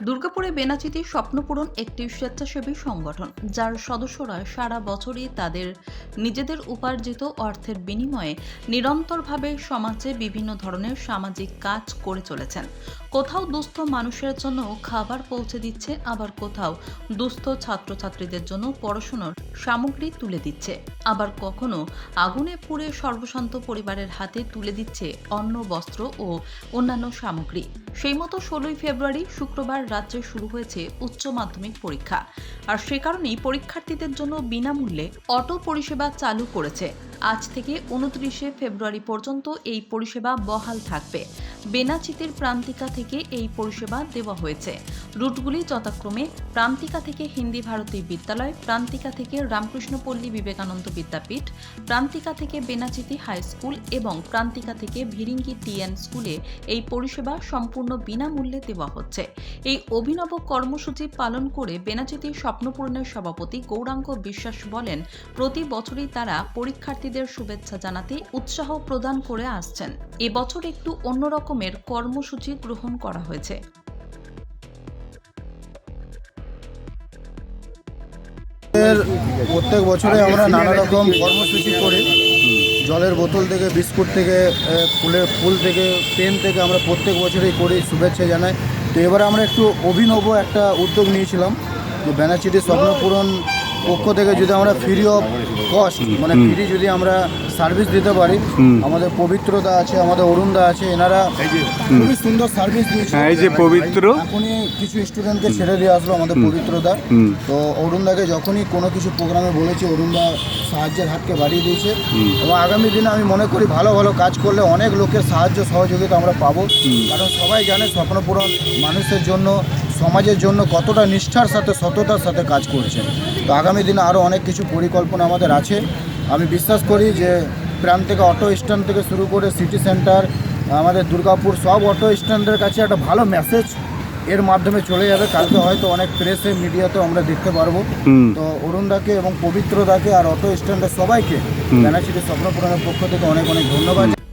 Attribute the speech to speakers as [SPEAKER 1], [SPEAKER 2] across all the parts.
[SPEAKER 1] দুর্গাপুরে বেনাচিতি স্বপ্নপূরণ একটি স্বেচ্ছাসেবী সংগঠন যার সদস্যরা সারা বছরই তাদের নিজেদের উপার্জিত অর্থের বিনিময়ে নিরন্তরভাবে সমাজে বিভিন্ন ধরনের সামাজিক কাজ করে চলেছেন। কোথাও দুস্থ মানুষের জন্য খাবার পৌঁছে দিচ্ছে, আবার কোথাও দুস্থ ছাত্রছাত্রীদের জন্য পড়াশুনোর সামগ্রী তুলে দিচ্ছে। আবার কখনো আগুনে পুড়ে সর্বশান্ত পরিবারের হাতে তুলে দিচ্ছে অন্ন, বস্ত্র ও অন্যান্য সামগ্রী। সেই মতো ষোলোই ফেব্রুয়ারি শুক্রবার রাজ্যে শুরু হয়েছে উচ্চ মাধ্যমিক পরীক্ষা। আর সে কারণেই পরীক্ষার্থীদের জন্য বিনামূল্যে অটো পরিষেবা চালু করেছে। আজ থেকে উনত্রিশে ফেব্রুয়ারি পর্যন্ত এই পরিষেবা বহাল থাকবে। বেনাচিতির প্রান্তিকা থেকে এই পরিষেবা দেওয়া হয়েছে। রুটগুলি যথাক্রমে প্রান্তিকা থেকে হিন্দি ভারতী বিদ্যালয়, প্রান্তিকা থেকে রামকৃষ্ণপল্লী বিবেকানন্দ বিদ্যাপীঠ, প্রান্তিকা থেকে বেনাচিতি হাই স্কুল এবং প্রান্তিকা থেকে ভিরিঙ্গি টিএন স্কুলে এই পরিষেবা সম্পূর্ণ বিনামূল্যে দেওয়া হচ্ছে। এই অভিনব কর্মসূচি পালন করে বেনাচিতি স্বপ্নপূরণের সভাপতি গৌরাঙ্গ বিশ্বাস বলেন, প্রতি বছরই তারা পরীক্ষার্থীদের শুভেচ্ছা জানাতে উৎসাহ প্রদান করে আসছেন। এবছর একটু অন্য রকমের কর্মসূচি গ্রহণ করা হয়েছে।
[SPEAKER 2] প্রত্যেক বছরে আমরা নানা রকম কর্মসূচি করি জলের বোতল থেকে, বিস্কুট থেকে ফুলের ফুল থেকে, পেন থেকে আমরা প্রত্যেক বছরই করি, শুভেচ্ছা জানাই। তো এবারে আমরা একটু অভিনব একটা উদ্যোগ নিয়েছিলাম। যে ব্যানাচিটি স্বপ্নপূরণ পক্ষ থেকে যদি আমরা ফ্রি অফ কস্ট মানে ফ্রি যদি আমরা সার্ভিস দিতে পারি আমাদের পবিত্রতা আছে আমাদের অরুণদা আছে এনারা খুবই সুন্দর সার্ভিস দিয়েছে।
[SPEAKER 3] হ্যাঁ, এই যে পবিত্র।
[SPEAKER 2] এখনই কিছু স্টুডেন্টকে ছেড়ে দিয়ে আসলো আমাদের পবিত্রতা। তো অরুণদাকে যখনই কোনো কিছু প্রোগ্রামে বলেছি অরুণদা সাহায্যের হাতকে বাড়িয়ে দিয়েছে। এবং আগামী দিনে আমি মনে করি ভালো ভালো কাজ করলে অনেক লোকের সাহায্য সহযোগিতা আমরা পাবো। কারণ সবাই জানে স্বপ্নপূরণ মানুষের জন্য সমাজের জন্য কতটা নিষ্ঠার সাথে সততার সাথে কাজ করছে। তো আগামী দিনে আরও অনেক কিছু পরিকল্পনা আমাদের আছে। আমি বিশ্বাস করি যে প্রাণ থেকে অটো স্ট্যান্ড থেকে শুরু করে সিটি সেন্টার আমাদের দুর্গাপুর সব অটো স্ট্যান্ডের কাছে একটা ভালো মেসেজ এর মাধ্যমে চলে যাবে। কালকে হয়তো অনেক প্রেসে মিডিয়াতেও আমরা দেখতে পারব। তো অরুণদাকে এবং পবিত্রদাকে আর অটো স্ট্যান্ডের সবাইকে ব্যানাচিটি স্বপ্নপূরণের পক্ষ থেকে অনেক অনেক ধন্যবাদ।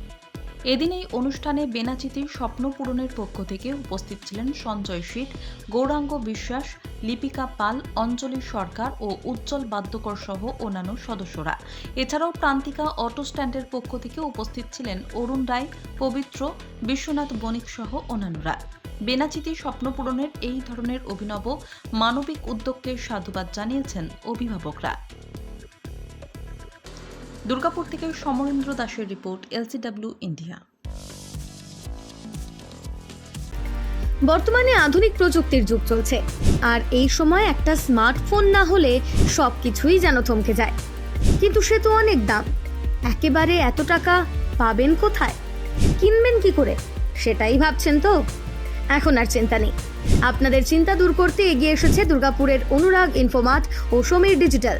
[SPEAKER 1] এদিন এই অনুষ্ঠানে বেনাচিতির স্বপ্ন পূরণের পক্ষ থেকে উপস্থিত ছিলেন সঞ্জয় শীত, গৌরাঙ্গ বিশ্বাস, লিপিকা পাল, অঞ্জলি সরকার ও উজ্জ্বল বাদ্যকর সহ অন্যান্য সদস্যরা। এছাড়াও প্রান্তিকা অটো স্ট্যান্ডের পক্ষ থেকে উপস্থিত ছিলেন অরুণ রায়, পবিত্র, বিশ্বনাথ বণিক সহ অন্যান্যরা। বেনাচিতি স্বপ্ন পূরণের এই ধরনের অভিনব মানবিক উদ্যোগকে সাধুবাদ জানিয়েছেন অভিভাবকরা। দুর্গাপুর থেকে সমরেন্দ্র দাসের রিপোর্ট, এলসিডাব্লিউ ইন্ডিয়া।
[SPEAKER 4] বর্তমানে আধুনিক প্রযুক্তির যুগ চলছে। আর এই সময় একটা স্মার্টফোন না হলে সব কিছুই যেন থমকে যায়। কিন্তু সে তো অনেক দাম। একেবারে এত টাকা পাবেন কোথায়? কিনবেন কি করে? সেটাই ভাবছেন তো? এখন আর চিন্তা নেই। আপনাদের চিন্তা দূর করতে এগিয়ে এসেছে দুর্গাপুরের অনুরাগ, ইনফোমার্ট ও সমীর ডিজিটাল।